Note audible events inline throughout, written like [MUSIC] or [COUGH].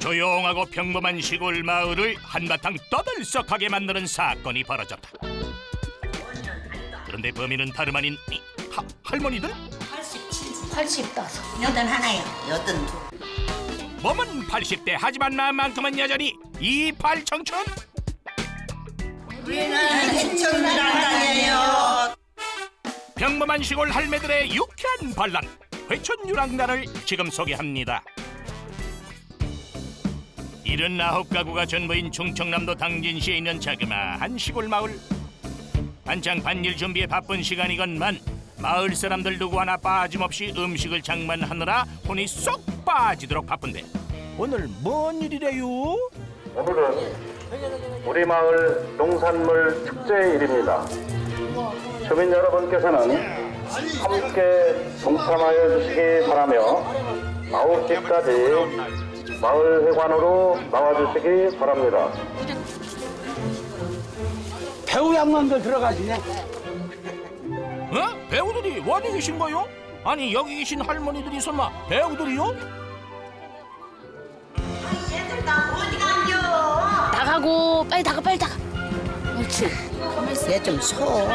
조용하고 평범한 시골 마을을 한바탕 떠들썩하게 만드는 사건이 벌어졌다. 그런데 범인은 다름 아닌 이 하, 할머니들? 85. 여든 하나요. 여든 두. 몸은 80대 하지만 마음만큼은 여전히 이팔 청춘? 우리는 해천단단해요. 평범한 시골 할매들의 유쾌한 반란 회춘 유랑단을 지금 소개합니다. 79 가구가 전부인 충청남도 당진시에 있는 자그마한 시골 마을. 한창 반일 준비에 바쁜 시간이건만 마을 사람들 누구 하나 빠짐없이 음식을 장만하느라 혼이 쏙 빠지도록 바쁜데 오늘 뭔 일이래요? 오늘은 우리 마을 농산물 축제일입니다. 주민 여러분께서는 함께 동참하여 주시기 바라며 9시까지 마을 회관으로 나와주시기 바랍니다. 배우 양반들 들어가시네. 어? 배우들이 어디 계신 거요? 아니 여기 계신 할머니들이 설마 배우들이요? 나가고 빨리 나가 빨리 나가. 옳지. 얘 좀 서.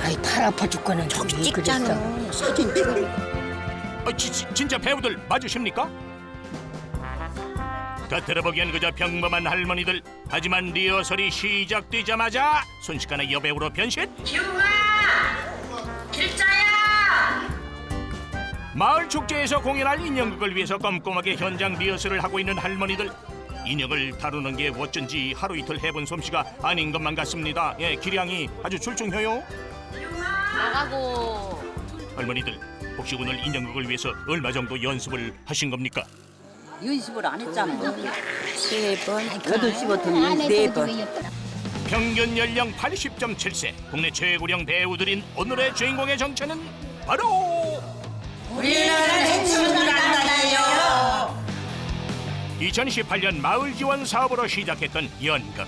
아이 팔 아파 죽겠는 저기 찍잖아. 사진 찍어. 아, 지, 지- 진짜 배우들 맞으십니까? 겉으로 보기엔 그저 평범한 할머니들. 하지만 리허설이 시작되자마자 순식간에 여배우로 변신. 마을 축제에서 공연할 인형극을 위해서 꼼꼼하게 현장 리허설을 하고 있는 할머니들. 인형을 다루는 게 어쩐지 하루 이틀 해본 솜씨가 아닌 것만 같습니다. 예, 기량이 아주 출중해요. 나가고. 할머니들 혹시 오늘 인형극을 위해서 얼마 정도 연습을 하신 겁니까? 연습을 안 했잖아. 세 번. 여덟 시부터는 네 번. 평균 연령 80.7세 국내 최고령 배우들인 오늘의 주인공의 정체는 바로 우리는 해천단단해요. 2018년 마을 지원 사업으로 시작했던 연극.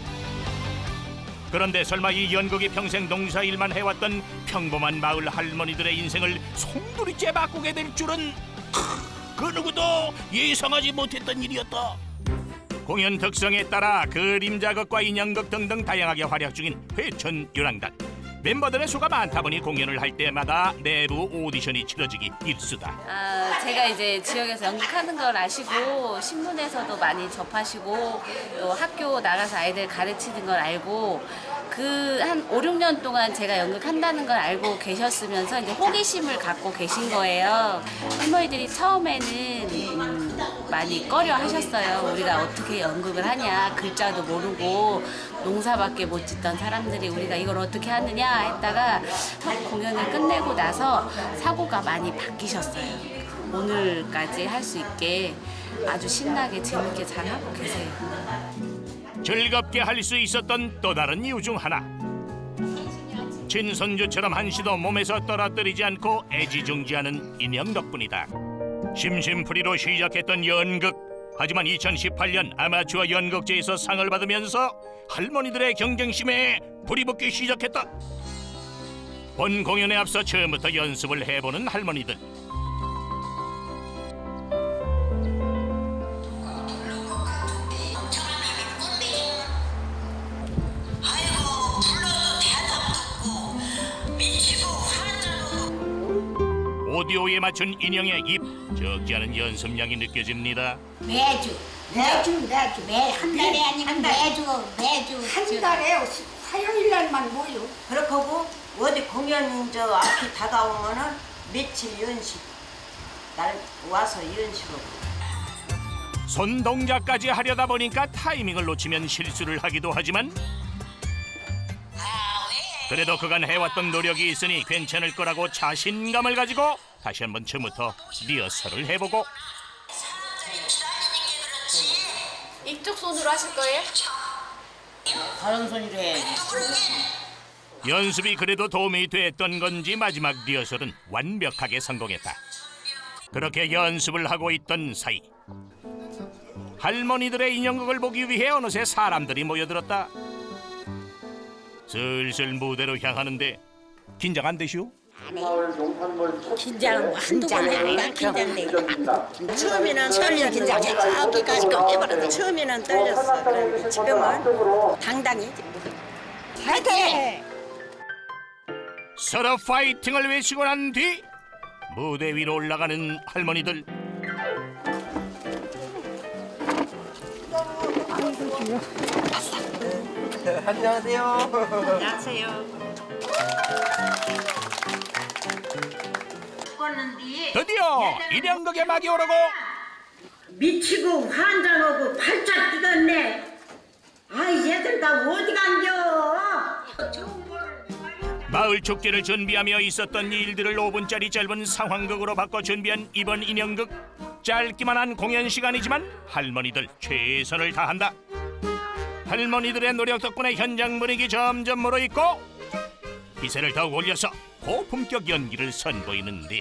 그런데 설마 이 연극이 평생 농사일만 해왔던 평범한 마을 할머니들의 인생을 송두리째 바꾸게 될 줄은 크, 그 누구도 예상하지 못했던 일이었다. 공연 특성에 따라 그림자극과 인형극 등등 다양하게 활약 중인 회천 유랑단. 멤버들의 수가 많다 보니 공연을 할 때마다 내부 오디션이 치러지기 일쑤다. 아, 제가 이제 지역에서 연극하는 걸 아시고 신문에서도 많이 접하시고 또 학교 나가서 아이들 가르치는 걸 알고 그 한 5, 6년 동안 제가 연극한다는 걸 알고 계셨으면서 이제 호기심을 갖고 계신 거예요. 할머니들이 처음에는 음, 많이 꺼려 하셨어요. 우리가 어떻게 연극을 하냐. 글자도 모르고 농사밖에 못 짓던 사람들이 우리가 이걸 어떻게 하느냐 했다가 첫 공연을 끝내고 나서 사고가 많이 바뀌셨어요. 오늘까지 할 수 있게 아주 신나게 재밌게 잘 하고 계세요. 즐겁게 할 수 있었던 또 다른 이유 중 하나. 친손주처럼 한시도 몸에서 떨어뜨리지 않고 애지중지하는 인형 덕분이다. 심심풀이로 시작했던 연극. 하지만 2018년 아마추어 연극제에서 상을 받으면서 할머니들의 경쟁심에 불이 붙기 시작했다. 본 공연에 앞서 처음부터 연습을 해보는 할머니들. 오디오에 맞춘 인형의 입 적지 않은 연습량이 느껴집니다. 매주 매주 매주 매 한 달에 아니면 매주 매주 한 달에 화요일 날만 모여. 그렇고 어디 공연 저 앞이 다가오면은 며칠 연식 날 와서 연식하고 손 동작까지 하려다 보니까 타이밍을 놓치면 실수를 하기도 하지만 그래도 그간 해왔던 노력이 있으니 괜찮을 거라고 자신감을 가지고 다시 한번 처음부터 리허설을 해보고 이쪽 손으로 하실 거예요? 다른 손으로 해야지. 연습이 그래도 도움이 됐던 건지 마지막 리허설은 완벽하게 성공했다. 그렇게 연습을 하고 있던 사이 할머니들의 인형극을 보기 위해 어느새 사람들이 모여들었다. 슬슬 무대로 향하는데 긴장 안 되시오? 긴장은 한두 번 해보니까 긴장돼. 처음에는 처음에는 긴장해. 저기까지 해버렸어. 처음에는 떨렸어. 그런데 지금은 당당히. 파이팅! 서로 파이팅을 외치고 난 뒤 무대 위로 올라가는 할머니들 죽었는데 드디어 일연극의 막이 오르고 미치고 환장하고 팔짝 뛰었네. 아이 얘들 다 어디 간겨? 마을 축제를 준비하며 있었던 일들을 5분짜리 짧은 상황극으로 바꿔 준비한 이번 인형극 짧기만 한 공연 시간이지만 할머니들 최선을 다한다 할머니들의 노력 덕분에 현장 분위기 점점 무르익고 기세를 더욱 올려서 고품격 연기를 선보이는데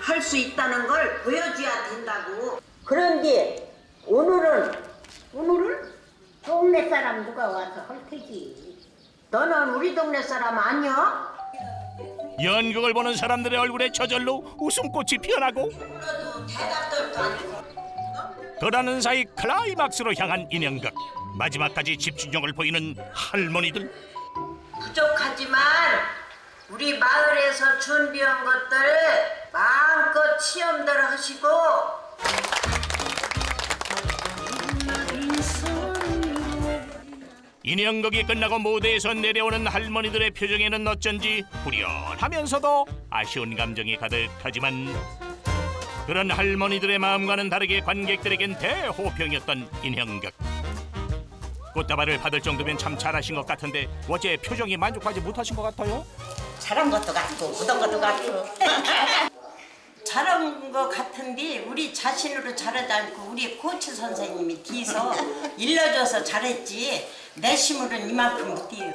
할 수 있다는 걸 보여줘야 된다고. 그런데 오늘은 오늘은 동네 사람 누가 와서 할 테지. 너는 우리 동네 사람 아니야? 연극을 보는 사람들의 얼굴에 저절로 웃음꽃이 피어나고 대답들도 아니고. 그러는 사이 클라이막스로 향한 인형극 마지막까지 집중력을 보이는 할머니들 부족하지만 우리 마을에서 준비한 것들 마음껏 체험들 하시고 인형극이 끝나고 무대에서 내려오는 할머니들의 표정에는 어쩐지 후련하면서도 아쉬운 감정이 가득하지만 그런 할머니들의 마음과는 다르게 관객들에겐 대호평이었던 인형극 꽃다발을 받을 정도면 참 잘하신 것 같은데 어제 표정이 만족하지 못하신 것 같아요? 잘한 것도 같고 묻은 것도 같고. [LAUGHS] 잘한 것 같은데 우리 자신으로 잘하지 않고 우리 코치 선생님이 뒤서 일러줘서 잘했지 내 힘으로는 이만큼 못해요.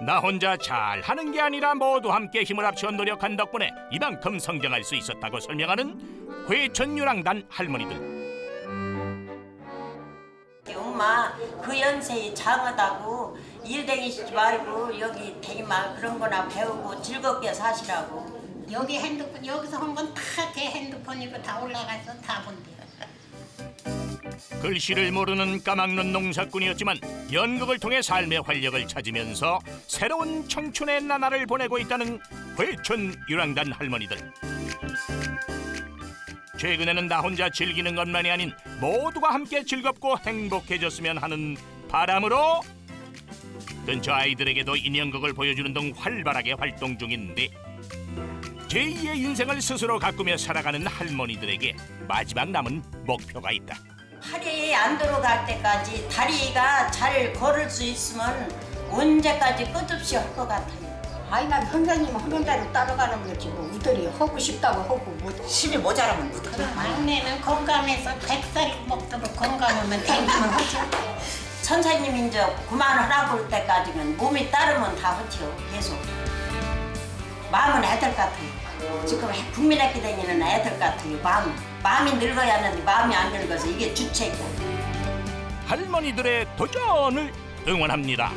나 혼자 잘하는 게 아니라 모두 함께 힘을 합쳐 노력한 덕분에 이만큼 성장할 수 있었다고 설명하는 회천유랑단 할머니들 엄마 그 연세에 장하다고 일 댕기시지 말고 여기 대마 그런 거나 배우고 즐겁게 사시라고 여기 핸드폰 여기서 한 건 다 제 핸드폰이고 다 올라가서 다 본대. [LAUGHS] 글씨를 모르는 까막눈 농사꾼이었지만 연극을 통해 삶의 활력을 찾으면서 새로운 청춘의 나날을 보내고 있다는 회천 유랑단 할머니들. 최근에는 나 혼자 즐기는 것만이 아닌 모두가 함께 즐겁고 행복해졌으면 하는 바람으로 근처 아이들에게도 인형극을 보여주는 등 활발하게 활동 중인데 제2의 인생을 스스로 가꾸며 살아가는 할머니들에게 마지막 남은 목표가 있다. 팔이 안 들어갈 때까지 다리가 잘 걸을 수 있으면 언제까지 끝없이 할 것 같아요. 아이 난 선생님 하는 대로 따라가는 거지 뭐 우들이 하고 싶다고 하고 뭐 힘이 모자라면 못하죠. 막내는 건강해서 백살 먹도록 건강하면 [LAUGHS] 되기만 하죠. 선생님이 이제 그만하라고 할 때까지는 몸이 따르면 다 하죠. 계속. 마음은 애들 같아요. 지금 국민학교 다니는 애들 같아요. 마음. 마음이 늙어야 하는데 마음이 안 늙어서 이게 주책이야. 할머니들의 도전을 응원합니다.